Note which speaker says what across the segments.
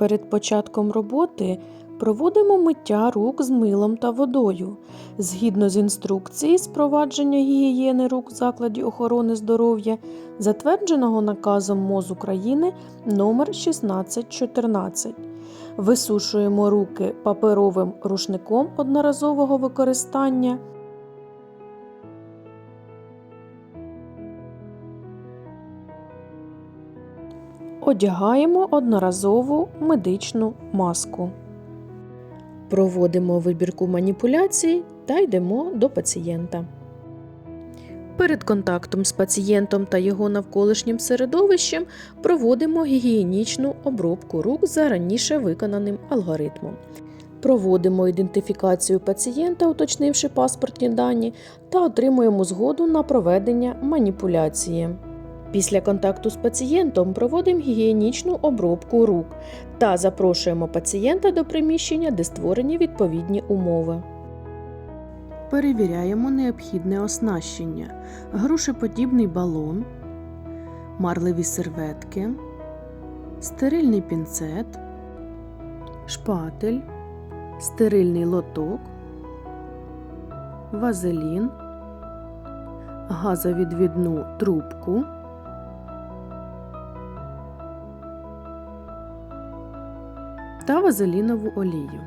Speaker 1: Перед початком роботи проводимо миття рук з милом та водою. Згідно з інструкції з провадження гігієни рук в закладі охорони здоров'я, затвердженого наказом МОЗ України номер 1614. Висушуємо руки паперовим рушником одноразового використання. Одягаємо одноразову медичну маску. Проводимо вибірку маніпуляцій та йдемо до пацієнта. Перед контактом з пацієнтом та його навколишнім середовищем проводимо гігієнічну обробку рук за раніше виконаним алгоритмом. Проводимо ідентифікацію пацієнта, уточнивши паспортні дані, та отримуємо згоду на проведення маніпуляції. Після контакту з пацієнтом проводимо гігієнічну обробку рук та запрошуємо пацієнта до приміщення, де створені відповідні умови. Перевіряємо необхідне оснащення: грушеподібний балон, марливі серветки, стерильний пінцет, шпатель, стерильний лоток, вазелін, газовідвідну трубку. Та вазелінову олію,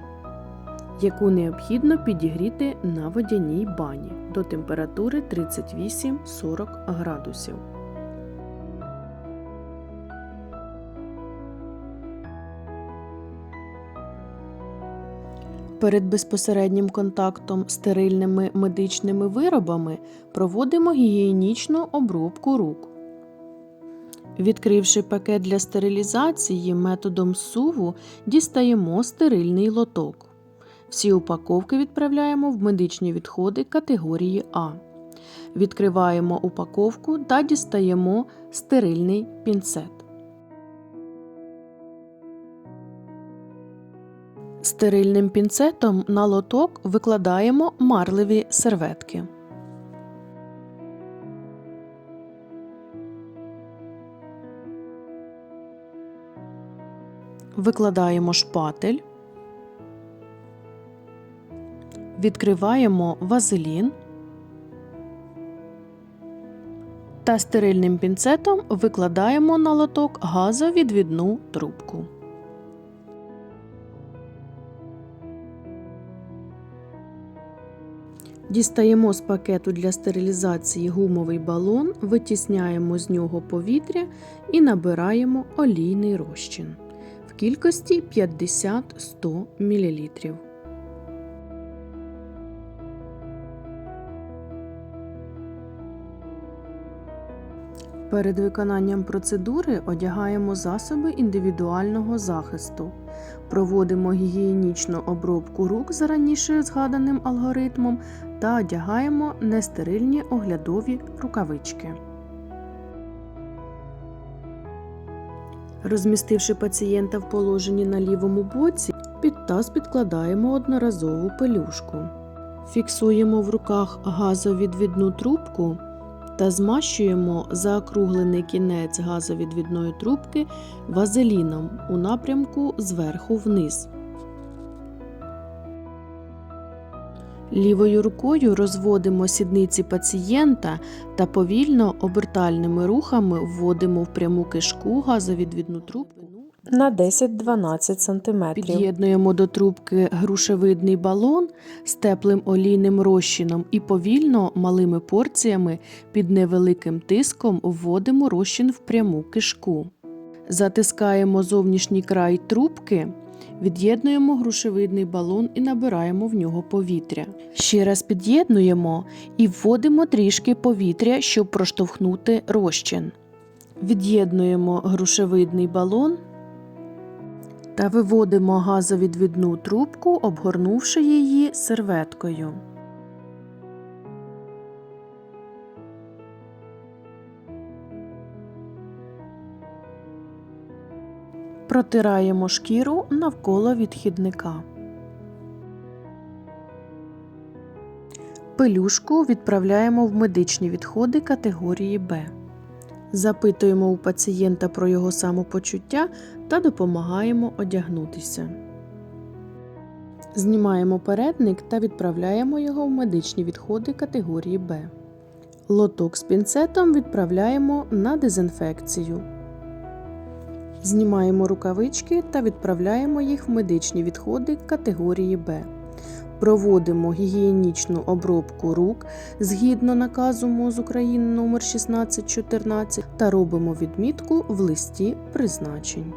Speaker 1: яку необхідно підігріти на водяній бані до температури 38-40 градусів. Перед безпосереднім контактом стерильними медичними виробами проводимо гігієнічну обробку рук. Відкривши пакет для стерилізації методом суву, дістаємо стерильний лоток. Всі упаковки відправляємо в медичні відходи категорії А. Відкриваємо упаковку та дістаємо стерильний пінцет. Стерильним пінцетом на лоток викладаємо марливі серветки. Викладаємо шпатель, відкриваємо вазелін. Та стерильним пінцетом викладаємо на лоток газовідвідну трубку. Дістаємо з пакету для стерилізації гумовий балон, витісняємо з нього повітря і набираємо олійний розчин кількості 50-100 мл. Перед виконанням процедури одягаємо засоби індивідуального захисту, проводимо гігієнічну обробку рук за раніше згаданим алгоритмом та одягаємо нестерильні оглядові рукавички. Розмістивши пацієнта в положенні на лівому боці, під таз підкладаємо одноразову пелюшку. Фіксуємо в руках газовідвідну трубку та змащуємо заокруглений кінець газовідвідної трубки вазеліном у напрямку зверху вниз. Лівою рукою розводимо сідниці пацієнта та повільно обертальними рухами вводимо в пряму кишку газовідвідну трубку на 10-12 см. Під'єднуємо до трубки грушевидний балон з теплим олійним розчином і повільно малими порціями під невеликим тиском вводимо розчин в пряму кишку. Затискаємо зовнішній край трубки. Від'єднуємо грушевидний балон і набираємо в нього повітря. Ще раз під'єднуємо і вводимо трішки повітря, щоб проштовхнути розчин. Від'єднуємо грушевидний балон та виводимо газовідвідну трубку, обгорнувши її серветкою. Протираємо шкіру навколо відхідника. Пелюшку відправляємо в медичні відходи категорії Б. Запитуємо у пацієнта про його самопочуття та допомагаємо одягнутися. Знімаємо передник та відправляємо його в медичні відходи категорії Б. Лоток з пінцетом відправляємо на дезінфекцію. Знімаємо рукавички та відправляємо їх в медичні відходи категорії Б. Проводимо гігієнічну обробку рук згідно наказу МОЗ України номер 1614 та робимо відмітку в листі призначень.